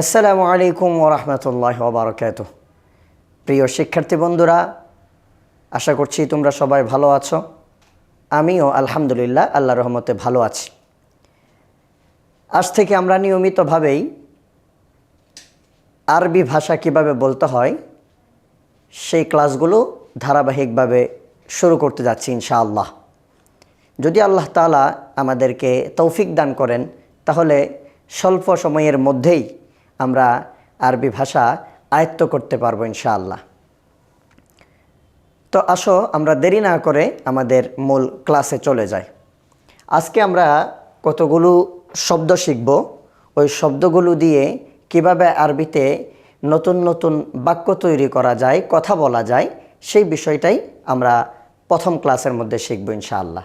আসসালামু আলাইকুম ওরহমতুল্লাহ ওবরাকাত প্রিয় শিক্ষার্থী বন্ধুরা, আশা করছি তোমরা সবাই ভালো আছো। আমিও আলহামদুলিল্লাহ আল্লাহ রহমতে ভালো আছি। আজ থেকে আমরা নিয়মিতভাবেই আরবি ভাষা কীভাবে বলতে হয়, সেই ক্লাসগুলো ধারাবাহিকভাবে শুরু করতে যাচ্ছি ইনশাআল্লাহ। যদি আল্লাহ তালা আমাদেরকে তৌফিক দান করেন, তাহলে স্বল্প সময়ের মধ্যেই আমরা আরবি ভাষা আয়ত্ত করতে পারব ইনশাআল্লাহ। তো আসো, আমরা দেরি না করে আমাদের মূল ক্লাসে চলে যাই। আজকে আমরা কতগুলো শব্দ শিখব, ওই শব্দগুলো দিয়ে কীভাবে আরবিতে নতুন নতুন বাক্য তৈরি করা যায়, কথা বলা যায়, সেই বিষয়টাই আমরা প্রথম ক্লাসের মধ্যে শিখব ইনশাআল্লাহ।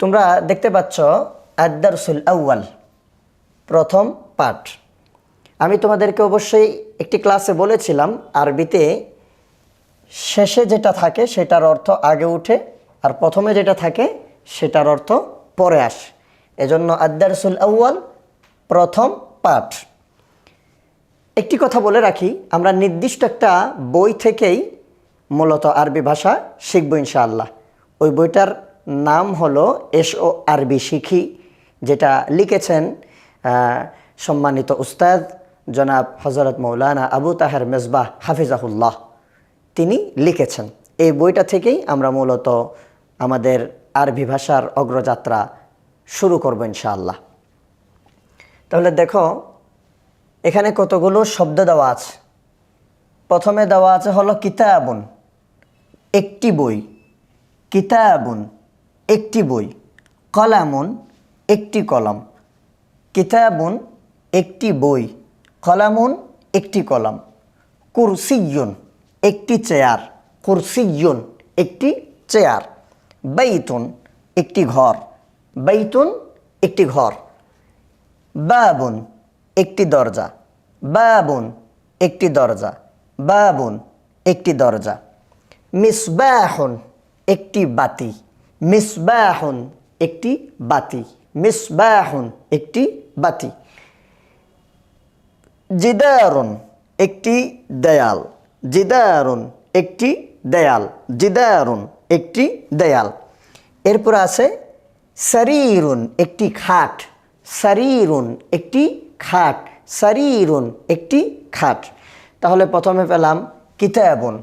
তোমরা দেখতে পাচ্ছ আদারসুল আউয়াল, প্রথম পাঠ। আমি তোমাদেরকে অবশ্যই একটি ক্লাসে বলেছিলাম, আরবিতে শেষে যেটা থাকে সেটার অর্থ আগে উঠে আর প্রথমে যেটা থাকে সেটার অর্থ পরে আসে। এজন্য আদারসুল আউয়াল প্রথম পাঠ। একটি কথা বলে রাখি, আমরা নির্দিষ্ট একটা বই থেকেই মূলত আরবি ভাষা শিখব ইনশাআল্লাহ। ওই বইটার নাম হলো এস ও আরবি শিখি, যেটা লিখেছেন সম্মানিত উস্তাদ জনাব হজরত মৌলানা আবু তাহের মেজবাহ হাফিজাহুল্লাহ। তিনি লিখেছেন, এই বইটা থেকেই আমরা মূলত আমাদের আরবি ভাষার অগ্রযাত্রা শুরু করব ইনশাআল্লাহ। তাহলে দেখো, এখানে কতগুলো শব্দ দেওয়া আছে। প্রথমে দেওয়া আছে হলো কিতাবুন, একটি বই। কিতাবুন, একটি বই। কলামুন, একটি কলম। কিতাবুন, একটি বই। কলামুন একটি কলম, কুরসিয়ুন একটি চেয়ার, কুরসিয়ুন একটি চেয়ার, বাইতুন একটি ঘর, বাইতুন একটি ঘর, বাবুন একটি দরজা, বাবুন একটি দরজা, বাবুন একটি দরজা, মিসবাহন একটি বাতি, মিসবাহুন একটি বাতি, মিসবাহুন একটি বাতি। জিদারুন, একটি দেয়াল। জিদারুন, একটি দেয়াল। জিদারুন, একটি দেয়াল। এরপর আছে শরীরুন একটি খাট। শরীরুন একটি খাট। শরীরুন একটি খাট। তাহলে প্রথমে পেলাম কিতাবুন,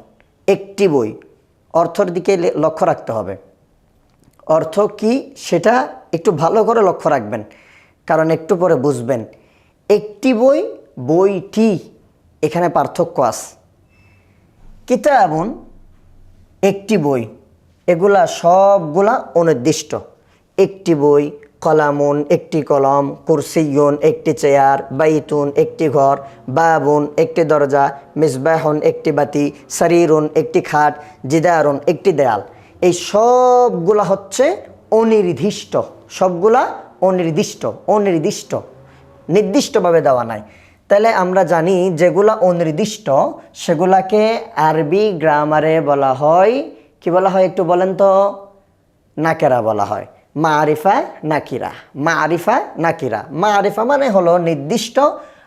একটি বই। অর্থর দিকে লক্ষ্য রাখতে হবে। অর্থ কি সেটা একটু ভালো করে লক্ষ্য রাখবেন, কারণ একটু পরে বুঝবেন। একটি বই বইটি এখানে পার্থক্য আছে। কিতাবুন একটি বই, এগুলা সবগুলা অনির্দিষ্ট। একটি বই, কলামুন, একটি কলম, কুরসিয়ুন, একটি চেয়ার, বাইতুন, একটি ঘর, বাবুন, একটি দরজা, মিসবাহন, একটি বাতি শরীরুন একটি খাট, জিদারুন, একটি দেয়াল। এই সবগুলা হচ্ছে অনির্দিষ্ট, সবগুলা অনির্দিষ্ট অনির্দিষ্ট, নির্দিষ্টভাবে দেওয়া নাই। তাহলে আমরা জানি যেগুলা অনির্দিষ্ট, সেগুলাকে আরবি গ্রামারে বলা হয়। কি বলা হয় একটু বলেন তো? নাকেরা বলা হয়। মারিফা, নাকিরা। মারিফা, নাকিরা। মা আরিফা মানে হলো নির্দিষ্ট,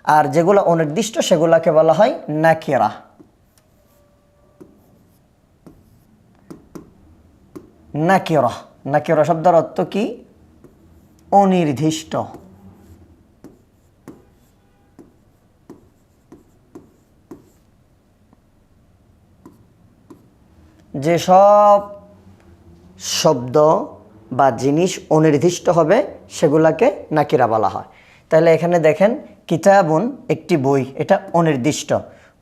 আর যেগুলো অনির্দিষ্ট সেগুলাকে বলা হয় নাকিরা। নাকিরা। নাকিরা শব্দের অর্থ কি? অনির্দিষ্ট। যেসব শব্দ বা জিনিস অনির্দিষ্ট হবে, সেগুলাকে নাকিরা বলা হয়। তাহলে এখানে দেখেন, কিতাবুন একটি বই, এটা অনির্দিষ্ট।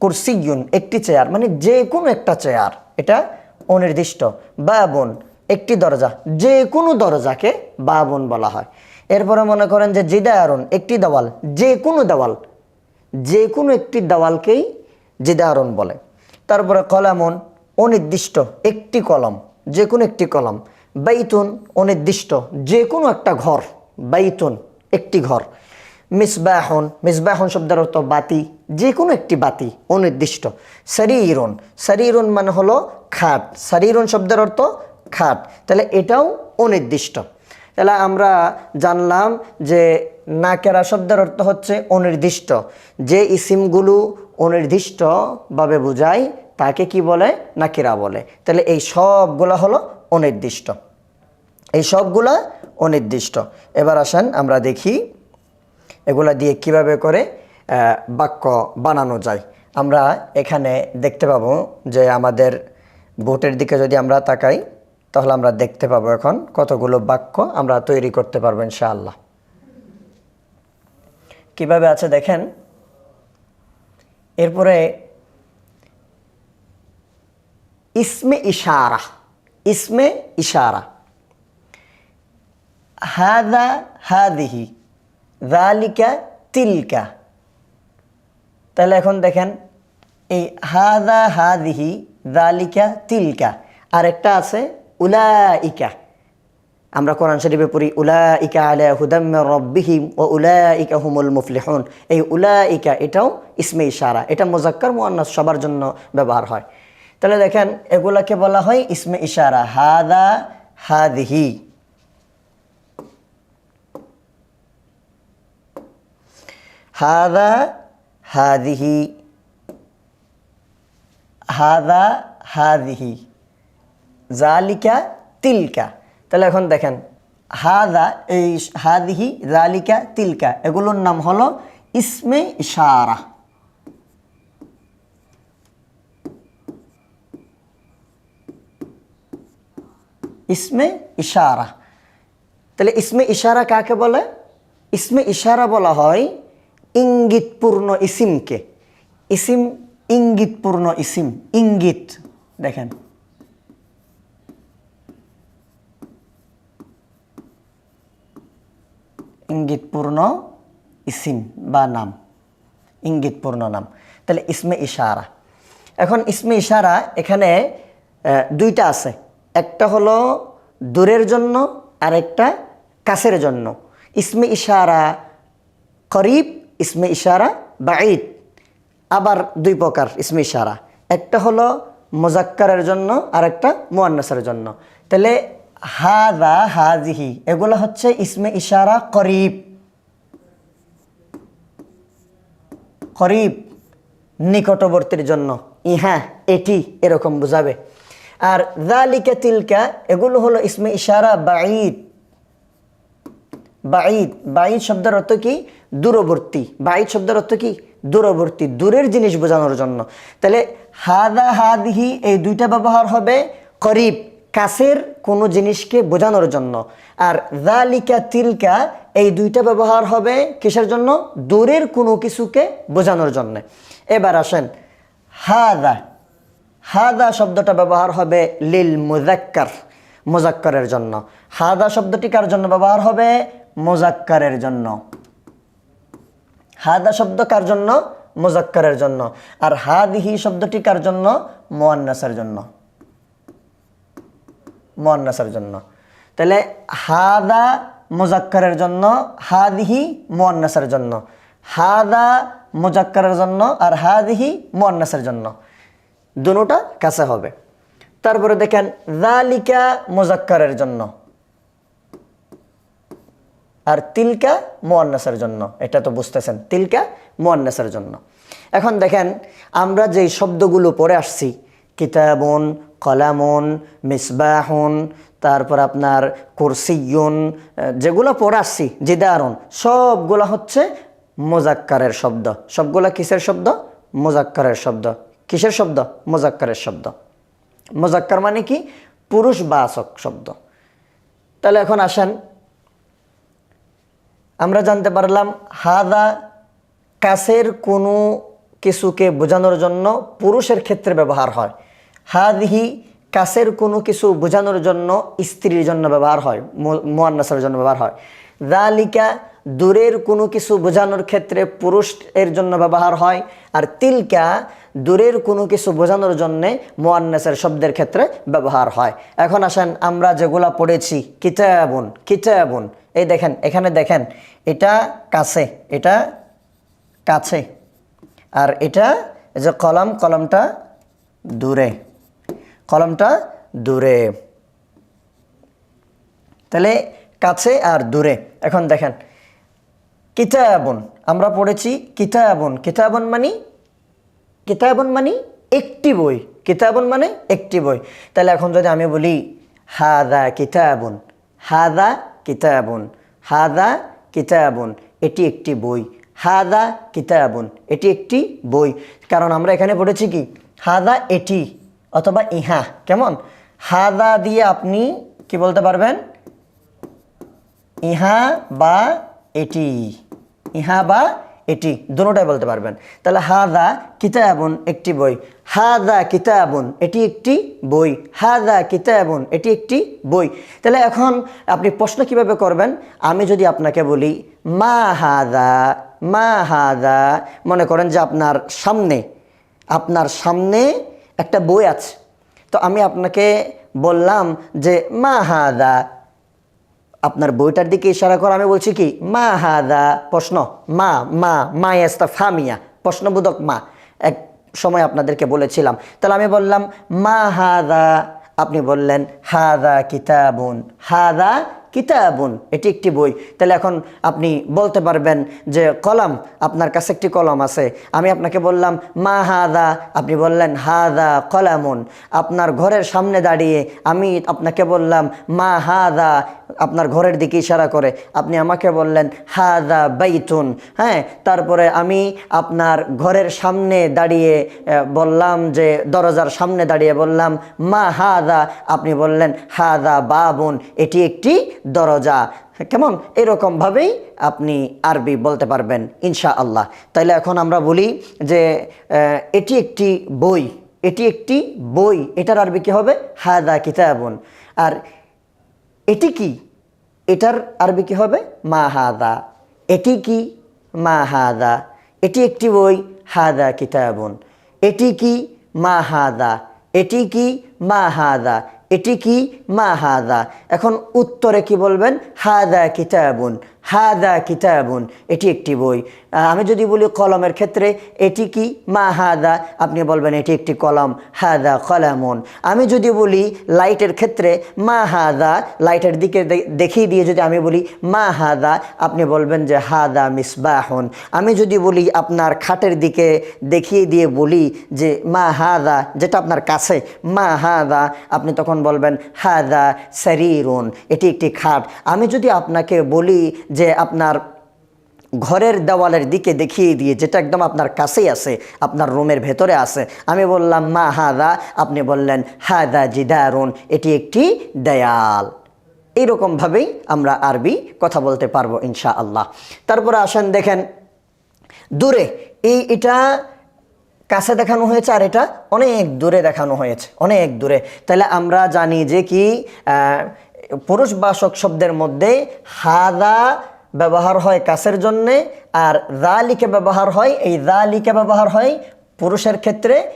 কুরসিগুন একটি চেয়ার মানে যে কোনো একটা চেয়ার, এটা অনির্দিষ্ট। বাবুন একটি দরজা যে কোনো দরজাকে বাবুন বলা হয়। এরপরে মনে করেন যে জিদারুন একটি দেওয়াল যে কোনো দেওয়াল যে কোনো একটি দেওয়ালকেই জিদারুন বলে। তারপরে কলামন অনির্দিষ্ট একটি কলম যে কোনো একটি কলম। বাইতুন অনির্দিষ্ট যে কোনো একটা ঘর। বাইতুন একটি ঘর। মিসবাহন মিসবাহন শব্দের অর্থ বাতি যে কোনো একটি বাতি অনির্দিষ্ট। শরীরন শরীরন মানে হলো খাট। শরীরন শব্দের অর্থ খাট। তাহলে এটাও অনির্দিষ্ট। তাহলে আমরা জানলাম যে নাকেরা শব্দের অর্থ হচ্ছে অনির্দিষ্ট। যে ইসিমগুলো অনির্দিষ্টভাবে বোঝায় তাকে কি বলে? নাকিরা বলে। তাহলে এই সবগুলো হলো অনির্দিষ্ট। এই সবগুলা অনির্দিষ্ট। এবার আসেন আমরা দেখি এগুলা দিয়ে কীভাবে করে বাক্য বানানো যায়। আমরা এখানে দেখতে পাবো যে আমাদের বোটের দিকে যদি আমরা তাকাই, তাহলে আমরা দেখতে পাবো এখন কতগুলো বাক্য আমরা তৈরি করতে পারব ইনশাআল্লাহ। কীভাবে আছে দেখেন? এরপরে ইসমে ইশারা ইসমে ইশারা। হাদা হাদিহি জালিকা তিলকা। তাহলে এখন দেখেন, এই হাদা হাদিহি জালিকা তিলকা। আরেকটা আছে, উলাইকা। আমরা কোরআন শরীফে পড়ি, উলাইকা আলা হুদাম রব্বিহিম ও উলাইকা হুমুল মুফলিহুন। এই উলাইকা এটাও ইসমে ইশারা। এটা মুজাক্কার মুয়ান্নাস সবার জন্য ব্যবহার হয়। তাহলে দেখেন, এগুলাকে বলা হয় ইসমে ইশারা। হাদা হাদিহি। হাদা হাদিহি। হাদা হাদিহি। জালিকা তিলকা। তাহলে এখন দেখেন, হাদা এই হাদিহি, জালিকা তিলকা, এগুলোর নাম হলো ইসমে ইশারা। ইসমে ইশারা। তাহলে ইসমে ইশারা কাকে বলে? ইসমে ইশারা বলা হয় ইঙ্গিতপূর্ণ ইসিমকে। ইসিম ইঙ্গিতপূর্ণ ইসিম, ইঙ্গিত। দেখেন। ইঙ্গিতপূর্ণ ইসিম বা নাম। ইঙ্গিতপূর্ণ নাম। তাহলে ইসমে ইশারা। এখন ইসমে ইশারা এখানে দুইটা আছে। একটা হলো দূরের জন্য আর একটা কাছের জন্য। ইসমে ইশারা করিব, ইসমে ইশারা বাঈদ। আবার দুই প্রকার ইসমে ইশারা। একটা হলো মোজাক্কারের জন্য আর একটা মুয়ান্নাসের জন্য। তাহলে হাদা হাজিহি এগুলো হচ্ছে ইসমে ইশারা করিব। করিব নিকটবর্তীর জন্য। ইহা, এটি এরকম বোঝাবে। আর জালিকা তিলকা, এগুলো হলো ইসমে ইশারা, বাঈদ। বাঈদ বাঈদ শব্দের অর্থ কি? দূরবর্তী। বাঈদ শব্দের অর্থ কি? দূরবর্তী, দূরের জিনিস বোঝানোর জন্য। তাহলে হাদা হাদিহি, এই দুইটা ব্যবহার হবে করিব, কাছের কোনো জিনিসকে বোঝানোর জন্য। আর জালিকা তিলকা, এই দুইটা ব্যবহার হবে কিসের জন্য? দূরের কোনো কিছুকে বোঝানোর জন্য। এবার আসেন, হাদা। হাদা শব্দটা ব্যবহার হবে লিল মুজাক্কার মুজাক্কারের জন্য। হাদা শব্দটি কার জন্য ব্যবহার হবে? মুজাক্কারের জন্য। হাদা শব্দ কার জন্য? মুজাক্কারের জন্য। আর হাদিহি শব্দটি কার জন্য? মোয়ান্নাসের জন্য। মোয়ান্নাসের জন্য। তাহলে হাদা মুজাক্কারের জন্য, হাদিহি মোয়ান্নাসের জন্য। হাদা মুজাক্কারের জন্য আর হাদিহি মোয়ান্নাসের জন্য। দুটোটা কাছে হবে। তারপরে দেখেন জালিকা মোজাক্কারের জন্য। আর তিলকা মোয়ান্নাসের জন্য। এটা তো বুঝতেছেন, তিলকা মোয়ান্নাসের জন্য। এখন দেখেন, আমরা যেই শব্দগুলো পড়ে আসছি, কিতাবুন, কলামুন, মিসবাহুন, তারপর আপনার, কুরসিয়ুন, যেগুলো পড়ে আসছি, জিদারুন, সবগুলো হচ্ছে মোজাক্কারের শব্দ। সবগুলা কিসের শব্দ? মোজাক্কারের শব্দ। কিসের শব্দ? মোজাক্কারের শব্দ। মোজাক্কার মানে কি? পুরুষ বাচক শব্দ। তাহলে এখন আসেন। আমরা জানতে পারলাম, হাদা কাছের কোনো কিছুকে বোঝানোর জন্য পুরুষের ক্ষেত্রে ব্যবহার হয়। হাদিহি কাছের কোনো কিছু বোঝানোর জন্য স্ত্রীর জন্য ব্যবহার হয় মোয়ান্নাসের জন্য ব্যবহার হয়। জালিকা দূরের কোনো কিছু বোঝানোর ক্ষেত্রে পুরুষের জন্য ব্যবহার হয়, আর তিলকা দূরের কোনো কিছু বোঝানোর জন্যে মোয়ান্নাসের শব্দের ক্ষেত্রে ব্যবহার হয়। এখন আসেন আমরা যেগুলা পড়েছি, কিতাবুন কিতাবুন। এই দেখেন, এখানে দেখেন, এটা কাছে এটা কাছে, আর এটা যে কলম, কলমটা দূরে কলমটা দূরে। তাহলে কাছে আর দূরে। এখন দেখেন, কিতাবন, আমরা পড়েছি কিতাবন। কিতাবন মানি কিতাবন মানে একটি বই কিতাবন মানে একটি বই। তাহলে এখন যদি আমি বলি, হাদা কিতাবুন হাদা কিতাবুন হাদা কিতাবুন এটি একটি বই। হাদা কিতাবুন এটি একটি বই। কারণ আমরা এখানে পড়েছি কি? হাদা এটি অথবা ইহা কেমন? হাদা দিয়ে আপনি কি বলতে পারবেন? ইহা বা এটি ইহা বা এটি দুটোটাই বলতে পারবেন। তাহলে হাদা কিতাবুন একটি বই। হাদা কিতাবুন, এটি একটি বই। হাদা কিতাবুন, এটি একটি বই। তাহলে এখন আপনি প্রশ্ন কীভাবে করবেন? আমি যদি আপনাকে বলি, মা হাদা মা হাদা, মনে করেন যে আপনার সামনে আপনার সামনে একটা বই আছে। তো আমি আপনাকে বললাম যে মা হাদা আপনার বইটার দিকে ইশারা করে, আমি বলছি কি, মা হাদা, প্রশ্ন, মা মা মা এস্তা ফামিয়া, প্রশ্নবোধক মা। এক সময় আপনাদেরকে বলেছিলাম, তাহলে আমি বললাম, মা হাদা, আপনি বললেন, হাদা কিতাবুন, হাদা কিতাবুন, এটি একটি বই। তাহলে এখন আপনি বলতে পারবেন যে কলম, আপনার কাছে একটি কলম আছে। আমি আপনাকে বললাম, মা হাদা আপনি বললেন, হাদা কলামুন আপনার ঘরের সামনে দাঁড়িয়ে আমি আপনাকে বললাম, মা হাদা আপনার ঘরের দিকে ইশারা করে। আপনি আমাকে বললেন, হাদা বাইতুন হ্যাঁ? তারপরে আমি আপনার ঘরের সামনে দাঁড়িয়ে বললাম যে, দরজার সামনে দাঁড়িয়ে বললাম, মা হাদা আপনি বললেন, হাদা বাবুন এটি একটি দরজা। কেমন? এরকমভাবেই আপনি আরবি বলতে পারবেন ইনশা আল্লাহ তাইলে এখন আমরা বলি যে এটি একটি বই। এটি একটি বই। এটার আরবি কি হবে? হাদা কিতাবুন। আর এটি কি? এটার আরবি কি হবে? মা হাদা। এটি কি? মা হাদা। এটি একটি বই, হাদা কিতাবুন। এটি কি? মা হাদা। এটি কি? মা হাদা। এটি কি? মা হাদা। এখন উত্তরে কি বলবেন? হাদা কিতাবুন। হাদা কিতাবুন, এটি একটি বই। আমি যদি বলি কলমের ক্ষেত্রে, এটি কি? মা হাদা, আপনি বলবেন এটি একটি কলম। হাদা কলামুন। আমি যদি বলি লাইটের ক্ষেত্রে, মা হাদা, লাইটের দিকে দেখিয়ে দিয়ে যদি আমি বলি মা হাদা, আপনি বলবেন যে হাদা মিসবাহন। আমি যদি বলি আপনার খাটের দিকে দেখিয়ে দিয়ে বলি যে মা হাদা, যেটা আপনার কাছে, মা হাদা, আপনি তখন বলবেন হাদা শরীরুন এটি একটি খাট। আমি যদি আপনাকে বলি যে আপনার ঘরের দেওয়ালের দিকে দেখিয়ে দিয়ে যেটা একদম আপনার কাছেই আছে, আপনার রুমের ভেতরে আছে। আমি বললাম, মা হাদা? আপনি বললেন, হাদা জিদারুন। এটি একটি দেয়াল। এইরকমভাবেই আমরা আরবি কথা বলতে পারব ইনশা আল্লাহ তারপরে আসেন দেখেন, দূরে, এই এটা কাছে দেখানো হয়েছে আর এটা অনেক দূরে দেখানো হয়েছে, অনেক দূরে। তাহলে আমরা জানি যে কি আহ, পুরুষ বাসক শব্দের মধ্যে হাদা ব্যবহার হয় কাছের জন্যে আর দালিকে ব্যবহার হয় এই দালিকে ব্যবহার হয় পুরুষের ক্ষেত্রে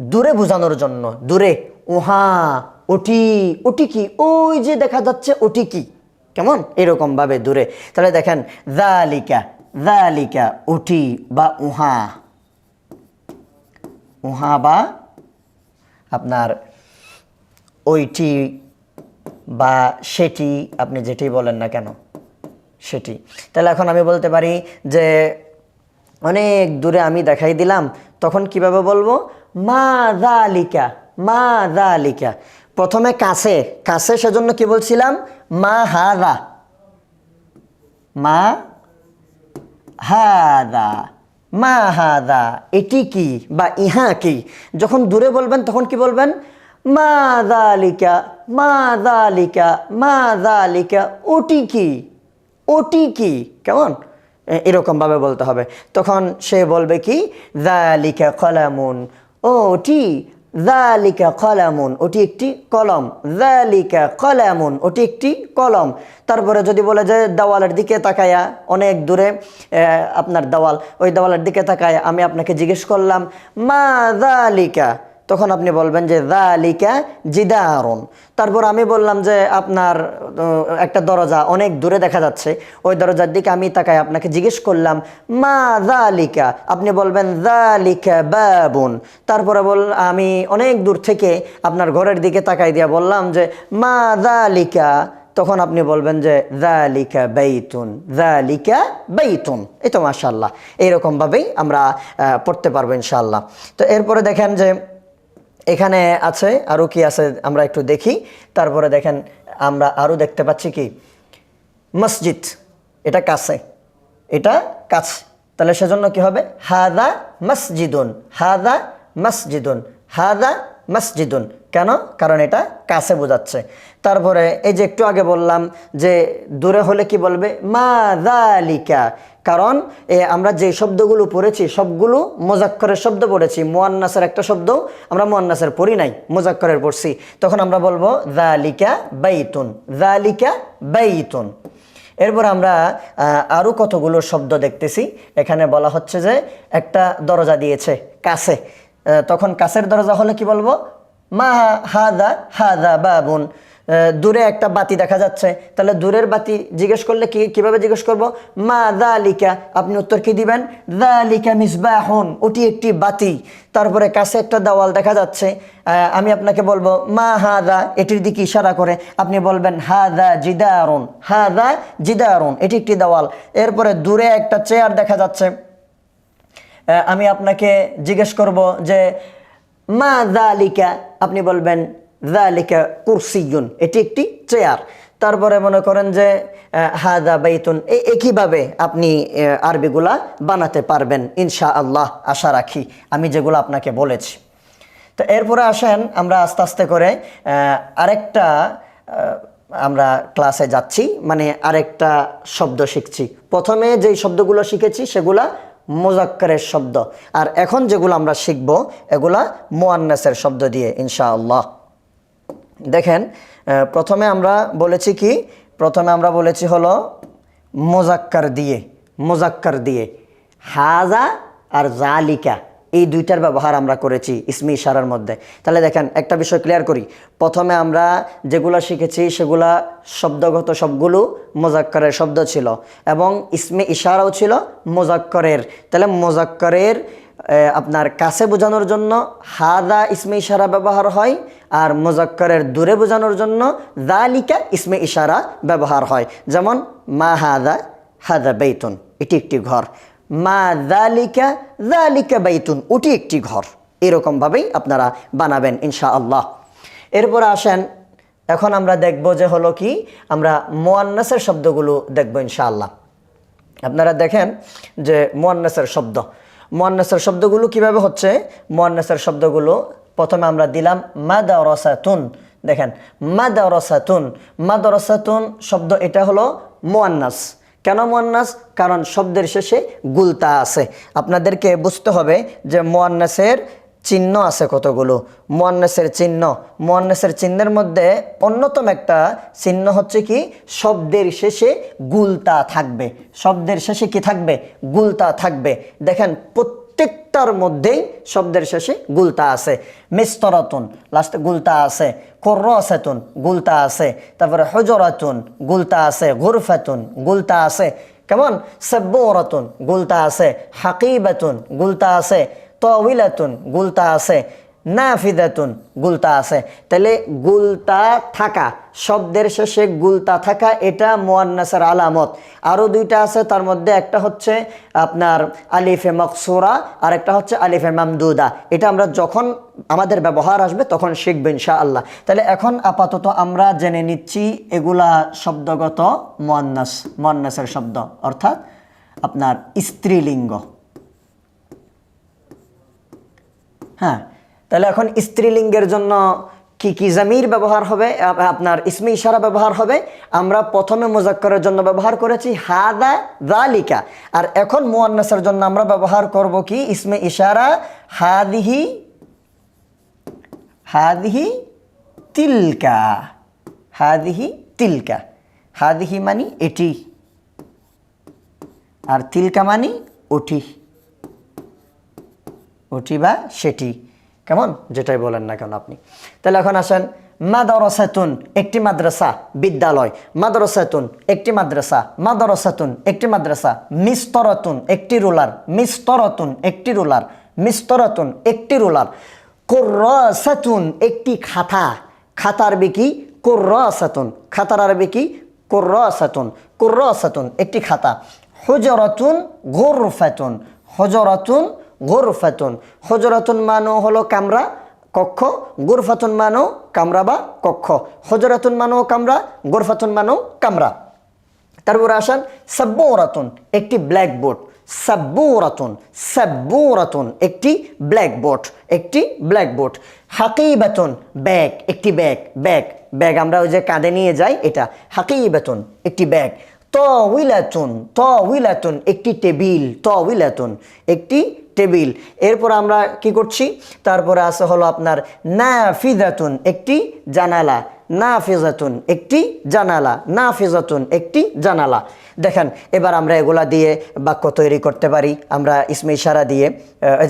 দূরে বোঝানোর জন্য। দূরে উহা ওটি ওটি কি? ওই যে দেখা যাচ্ছে ওটি কি? কেমন? এরকমভাবে দূরে। তাহলে দেখেন দালিকা দালিকা ওটি বা উহা। উহা বা আপনার ওইটি বা সেটি আপনি যেটি বলেন না কেন? সেটি। তাহলে এখন আমি বলতে পারি যে অনেক দূরে আমি দেখাই দিলাম, তখন কীভাবে বলব? মা দালিকা মা দালিকা। প্রথমে কাছে কাছে সেজন্য কি বলছিলাম? মা হাদা মা হাদা মা হাদা এটি কি বা ইহা কি? যখন দূরে বলবেন, তখন কি বলবেন? মা দালিকা। মা দালিকা, মা ওটি কি? ওটি কি? কেমন? এরকমভাবে বলতে হবে। তখন সে বলবে কি? দালিকা কলামুন। ও ওটি, দালিকা কলামুন। ওটি একটি কলম। দালিকা কলামুন। ওটি একটি কলম। তারপরে যদি বলে যে দেওয়ালের দিকে তাকায়া, অনেক দূরে আপনার দেওয়াল, ওই দেওয়ালের দিকে তাকায় আমি আপনাকে জিজ্ঞেস করলাম, মা দালিকা তখন আপনি বলবেন যে দালিকা জিদারুন। তারপর আমি বললাম যে আপনার একটা দরজা অনেক দূরে দেখা যাচ্ছে। ওই দরজার দিকে আমি তাকাই, আপনাকে জিজ্ঞেস করলাম, মা দালিকা? আপনি বলবেন, দালিকা বাবুন। তারপরে বল, আমি অনেক দূর থেকে আপনার ঘরের দিকে তাকাই দিয়া বললাম যে, মা দালিকা? তখন আপনি বলবেন যে জালিকা বেইতুন জালিকা বেইতুন। এই তো মাশাল্লাহ এইরকমভাবেই আমরা পড়তে পারব ইনশাআল্লাহ। তো এরপরে দেখেন যে এখানে আছে আরও কি আছে আমরা একটু দেখি। তারপরে দেখেন, আমরা আরও দেখতে পাচ্ছি কি? মসজিদ, এটা কাছে। এটা কাছে। তাহলে সেজন্য কি হবে? হাদা মসজিদুন হাদা মসজিদুন হাদা মসজিদুন। কেন? কারণ এটা কাছে বোঝাচ্ছে। তারপরে এই যে একটু আগে বললাম যে দূরে হলে কি বলবে? মা দালিকা কারণ আমরা যে শব্দগুলো পড়েছি, সবগুলো মোজাক্করের শব্দ পড়েছি। মোয়ান্নাসের একটা শব্দ আমরা মোয়ান্নাসের পড়ি নাই, মোজাক্করের পড়ছি। তখন আমরা বলব দালিকা বাইতুন দালিকা বাইতুন। এরপর আমরা আরও কতগুলো শব্দ দেখতেছি। এখানে বলা হচ্ছে যে, একটা দরজা দিয়েছে কাছে। তখন কাছের দরজা হলে কি বলব? মা হাদা হাদা বাবুন। দূরে একটা বাতি দেখা যাচ্ছে। তাহলে দূরের বাতি জিজ্ঞেস করলে কি কীভাবে জিজ্ঞেস করব? মা দালিকা, আপনি উত্তর কি দিবেন? দালিকা মিসবাহুন, ওটি একটি বাতি। তারপরে কাছে একটা দেওয়াল দেখা যাচ্ছে। আমি আপনাকে বলব, মা হাদা, এটির দিকে ইশারা করে আপনি বলবেন হা হাদা জিদারুন হাদা জিদারুন, এটি একটি দেওয়াল। এরপরে দূরে একটা চেয়ার দেখা যাচ্ছে। আমি আপনাকে জিজ্ঞেস করব যে, মা দালিকা, আপনি বলবেন দালিকা কুরসিগুন এটি একটি চেয়ার। তারপরে মনে করেন যে হাদা বাইতুন একইভাবে আপনি আরবিগুলা বানাতে পারবেন ইনশা আল্লাহ আশা রাখি। আমি যেগুলো আপনাকে বলেছি। তো এরপরে আসেন, আমরা আস্তে আস্তে করে আরেকটা আমরা ক্লাসে যাচ্ছি মানে আরেকটা শব্দ শিখছি। প্রথমে যেই শব্দগুলো শিখেছি, সেগুলা মোজাক্কারের শব্দ। আর এখন যেগুলো আমরা শিখব, এগুলা মোয়ান্নাসের শব্দ দিয়ে, ইনশাআল্লাহ। দেখেন প্রথমে আমরা বলেছি কি? প্রথমে আমরা বলেছি হলো মোজাক্কার দিয়ে মোজাক্কার দিয়ে। হাজা আর জালিকা, এই দুইটার ব্যবহার আমরা করেছি ইসমি ইশারার মধ্যে। তাহলে দেখেন, একটা বিষয় ক্লিয়ার করি। প্রথমে আমরা যেগুলো শিখেছি, সেগুলা শব্দগত সবগুলো মোজাক্করের শব্দ ছিল এবং ইসমে ইশারাও ছিল মোজাক্করের। তাহলে মোজাক্করের আপনার কাছে বোঝানোর জন্য, হাদা ইসমে ইশারা ব্যবহার হয়, আর মোজাক্করের দূরে বোঝানোর জন্য দালিকা ইসমে ইশারা ব্যবহার হয়। যেমন, মা হাদা হাদা বেতন এটি একটি ঘর। মা দালিকা দালিকা বেতুন ওটি একটি ঘর। এরকমভাবেই আপনারা বানাবেন ইনশা আল্লাহ এরপর আসেন, এখন আমরা দেখব যে হলো কি, আমরা মোয়ান্নাসের শব্দগুলো দেখব ইনশাআল্লাহ। আপনারা দেখেন যে মোয়ান্নাসের শব্দ। মোয়ান্নাসের শব্দগুলো কীভাবে হচ্ছে? মোয়ান্নাসের শব্দগুলো প্রথমে আমরা দিলাম মাদারসাতুন। দেখেন, মাদারসাতুন। মাদারসাতুন শব্দ এটা হলো মোয়ান্নাস। কেন মোয়ান্নাস? কারণ শব্দের শেষে গুলতা আছে। আপনাদেরকে বুঝতে হবে যে মোয়ান্নাসের চিহ্ন আছে কতগুলো? মোয়ান্নাসের চিহ্ন। মোয়ান্নাসের চিহ্নের মধ্যে অন্যতম একটা চিহ্ন হচ্ছে কি? শব্দের শেষে গুলতা থাকবে। শব্দের শেষে কি থাকবে? গুলতা থাকবে। দেখেন, প্রত্যেকটার মধ্যেই শব্দের শেষে গুলতা আছে। মিস্তরাতুন লাস্টে গুলতা আছে। কর্রসাতুন, গুলতা আছে। তারপরে হজরাতুন, গুলতা আছে। গুরফাতুন, গুলতা আছে। কেমন? সেব্বরাতুন, গুলতা আছে। হাকিবাতুন, গুলতা আছে। তবিলাতুন গুলতা আছে। নাফিদাতুন, গুলতা আছে। তাহলে গুলতা থাকা, শব্দের শেষে গুলতা থাকা, এটা মোয়ান্নাসের আলামত। আরও দুইটা আছে, তার মধ্যে একটা হচ্ছে আপনার আলিফে মকসুরা, আর একটা হচ্ছে আলিফে মামদুদা। এটা আমরা যখন আমাদের ব্যবহার আসবে, তখন শিখবে ইনশা আল্লাহ তাহলে এখন আপাতত আমরা জেনে নিচ্ছি এগুলা শব্দগত মোয়ান্নাস, মোয়ান্নাসের শব্দ, অর্থাৎ আপনার স্ত্রীলিঙ্গ। হ্যাঁ তাহলে এখন স্ত্রীলিঙ্গের জন্য কি কি জামির ব্যবহার হবে? আপনার ইসমি ইশারা ব্যবহার হবে। আমরা প্রথমে মোজাক্করের জন্য ব্যবহার করেছি, হাদা দালিকা আর এখন মুয়ান্নাসের জন্য আমরা ব্যবহার করব কি? ইসমে ইশারা, হাদিহি হাদিহি তিলকা। হাদিহি তিলকা। হাদিহি মানি এটি। আর তিলকা মানি ওটি। ওটি বা সেটি। কেমন? যেটাই বলেন না কেন আপনি। তাহলে এখন আসেন, মাদরসাতুন একটি মাদ্রাসা, বিদ্যালয়। মাদরসাতুন একটি মাদ্রাসা, মাদরসাতুন একটি মাদ্রাসা, মিস্তরতুন একটি রুলার, মিস্তরতুন একটি রুলার, মিস্তরতুন একটি রুলার। কোর্রাসাতুন একটি খাতা। খাতার বিকি কুর্রাসাতুন। খাতার আরবি কি? কুর্রাসাতুন। কুর্রাসাতুন একটি খাতা। হুজরাতুন গোরফাতুন। হজরাতুন গোরফাতুন। হজরাতুন মানো হলো কামরা, কক্ষ। গুরফাতুন মানো কামরা বা কক্ষ। হজরাতুন মানো কামরা, গুরফাতুন মানো কামরা। তারপর আসেন সাব্বরাতুন, একটি ব্ল্যাকবোর্ড সাব্বরাতুন সাব্বরাতুন, একটি ব্ল্যাকবোর্ড একটি ব্ল্যাকবোর্ড হাকিবাতুন ব্যাগ একটি ব্যাগ ব্যাগ ব্যাগ আমরা ওই যে কাঁধে নিয়ে যাই, এটা। হাকিবাতুন, একটি ব্যাগ তউইলাতুন তউইলাতুন একটি টেবিল তউইলাতুন একটি টেবিল। এরপর আমরা কি করছি? তারপরে আছে হলো আপনার না নাফিজাতুন, একটি জানালা। না নাফিজাতুন, একটি জানালা। না নাফিজাতুন, একটি জানালা। দেখেন, এবার আমরা এগুলা দিয়ে বাক্য তৈরি করতে পারি। আমরা ইসমে ইশারা দিয়ে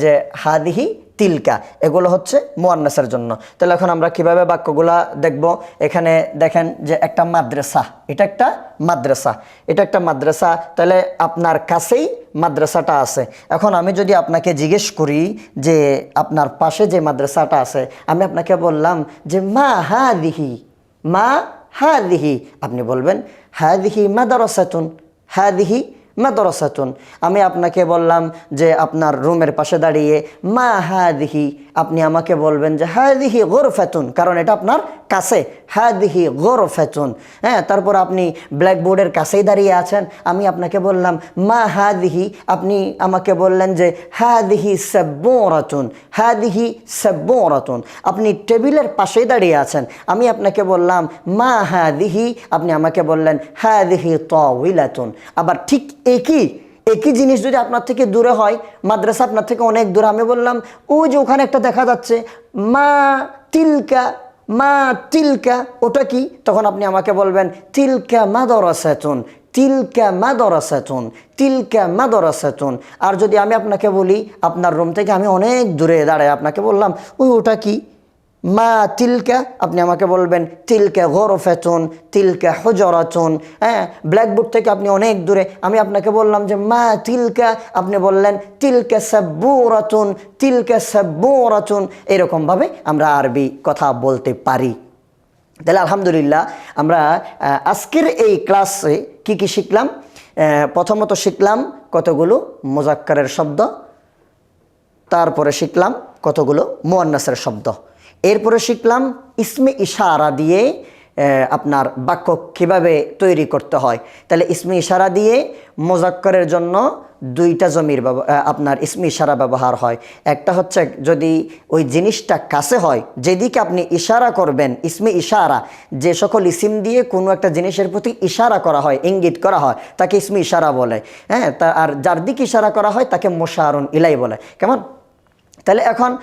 যে হাদিহি তিলকা, এগুলো হচ্ছে মোয়ান্নাসের জন্য। তাহলে এখন আমরা কীভাবে বাক্যগুলা দেখব? এখানে দেখেন যে একটা মাদ্রাসা, এটা একটা মাদ্রাসা। এটা একটা মাদ্রাসা, তাহলে আপনার কাছেই মাদ্রাসাটা আছে। এখন আমি যদি আপনাকে জিজ্ঞেস করি যে আপনার পাশে যে মাদ্রাসাটা আছে, আমি আপনাকে বললাম যে মা হা দিহি মা হা দিহি আপনি বলবেন হা দিহি মাদারসাতুন হা দিহি মাদ্রাসাতুন। আমি আপনাকে বললাম যে আপনার রুমের পাশে দাঁড়িয়ে মা হাদিহি আপনি আমাকে বলবেন যে, হাদিহি গোরফাতুন কারণ এটা আপনার কাছে, হাদিহি গোরফাতুন হ্যাঁ তারপর আপনি ব্ল্যাকবোর্ডের কাছেই দাঁড়িয়ে আছেন। আমি আপনাকে বললাম, মা হাদিহি আপনি আমাকে বললেন যে, হাদিহি সাব্বরাতুন হাদিহি সাব্বরাতুন আপনি টেবিলের পাশেই দাঁড়িয়ে আছেন। আমি আপনাকে বললাম, মা হাদিহি আপনি আমাকে বললেন, হাদিহি তাওইলাতুন আবার ঠিক একই একই জিনিস যদি আপনার থেকে দূরে হয়, মাদ্রাসা আপনার থেকে অনেক দূরে, আমি বললাম, ওই যে ওখানে একটা দেখা যাচ্ছে, মা তিলকা মা তিলকা, ওটা কি? তখন আপনি আমাকে বলবেন, তিলকা মাদরাসাতুন তিলকা মাদরাসাতুন তিলকা মাদরাসাতুন। আর যদি আমি আপনাকে বলি, আপনার রুম থেকে আমি অনেক দূরে দাঁড়ায় আপনাকে বললাম, ওই ওটা কি? মা তিলকা, আপনি আমাকে বলবেন, তিলকা গরফেতুন, তিলকা হজরাতুন। হ্যাঁ ব্ল্যাকবোর্ড থেকে আপনি অনেক দূরে। আমি আপনাকে বললাম যে, মা তিলকা, আপনি বললেন, তিলকা সাব্বুরাতুন তিলকা সাব্বুরাতুন। এরকমভাবে আমরা আরবি কথা বলতে পারি। তাহলে আলহামদুলিল্লাহ, আমরা আজকের এই ক্লাসে কি কি শিখলাম? প্রথমত শিখলাম কতগুলো মোজাক্কারের শব্দ, তারপরে শিখলাম কতগুলো মোয়ান্নাসের শব্দ। এরপরে শিখলাম ইসমে ইশারা দিয়ে আপনার বাক্য কীভাবে তৈরি করতে হয়। তাহলে ইসমে ইশারা দিয়ে মোজাক্করের জন্য দুইটা জমির আপনার ইসমে ইশারা ব্যবহার হয়। একটা হচ্ছে যদি ওই জিনিসটা কাছে হয়, যেদিকে আপনি ইশারা করবেন, ইসমে ইশারা, যে সকল ইসিম দিয়ে কোনো একটা জিনিসের প্রতি ইশারা করা হয়, ইঙ্গিত করা হয়, তাকে ইসমে ইশারা বলে। হ্যাঁ তা, আর যার দিকে ইশারা করা হয়, তাকে মোশারুন ইলাই বলে। কেমন? তাহলে এখন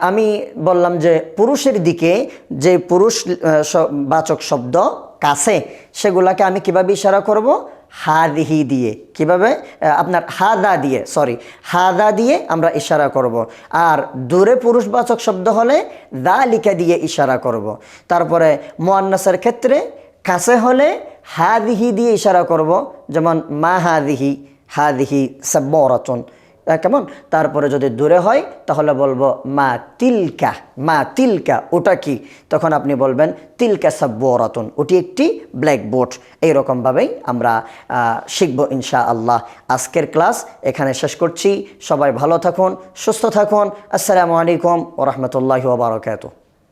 আমি বললাম যে পুরুষের দিকে যে পুরুষ বাচক শব্দ কাছে সেগুলাকে আমি কীভাবে ইশারা করব? হাদিহি দিয়ে। কীভাবে? আপনার হাদা দিয়ে সরি হাদা দিয়ে আমরা ইশারা করব। আর দূরে পুরুষবাচক শব্দ হলে দা লিখা দিয়ে ইশারা করব। তারপরে মোয়ান্নাসের ক্ষেত্রে কাছে হলে হাদিহি দিয়ে ইশারা করব। যেমন মা হাদিহি হাদিহি আহ, কেমন? তারপরে যদি দূরে হয়, তাহলে বলব, মা তিলকা মা তিলকা, ওটা কি? তখন আপনি বলবেন, তিলকা সাব্বরাতুন ওটি একটি ব্ল্যাকবোর্ড এইরকমভাবেই আমরা শিখব ইনশা আল্লাহ আজকের ক্লাস এখানে শেষ করছি। সবাই ভালো থাকুন, সুস্থ থাকুন। আসসালামু আলাইকুম ওরহমতুল্লাহি ওবরাকাতুহ